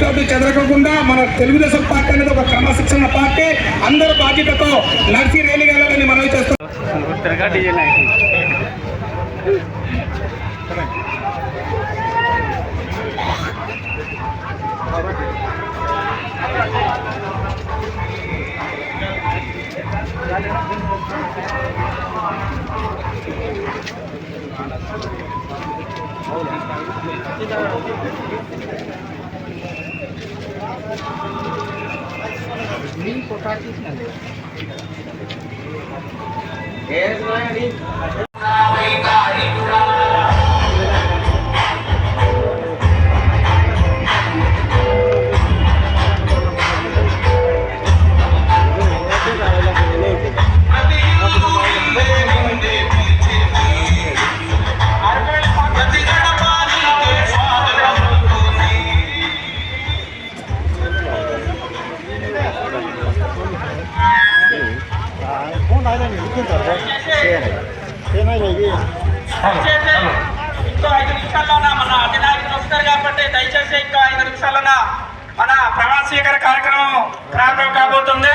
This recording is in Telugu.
చెదరకుండా మన తెలుగుదేశం పార్టీ అనేది ఒక క్రమశిక్షణ పార్టీ. అందరూ బాధ్యతతో నడిచి రేలిగలని మనవి చేస్తున్నాం. ఉత్తరగా డిజైన్ అయింది ఇంకో ఐదు నిమిషాల్లోన మన అధినాయకులు వస్తారు కాబట్టి దయచేసి ఇంకో ఐదు నిమిషాల్లోన మన ప్రమాణ కార్యక్రమం ప్రారంభం కాబోతుంది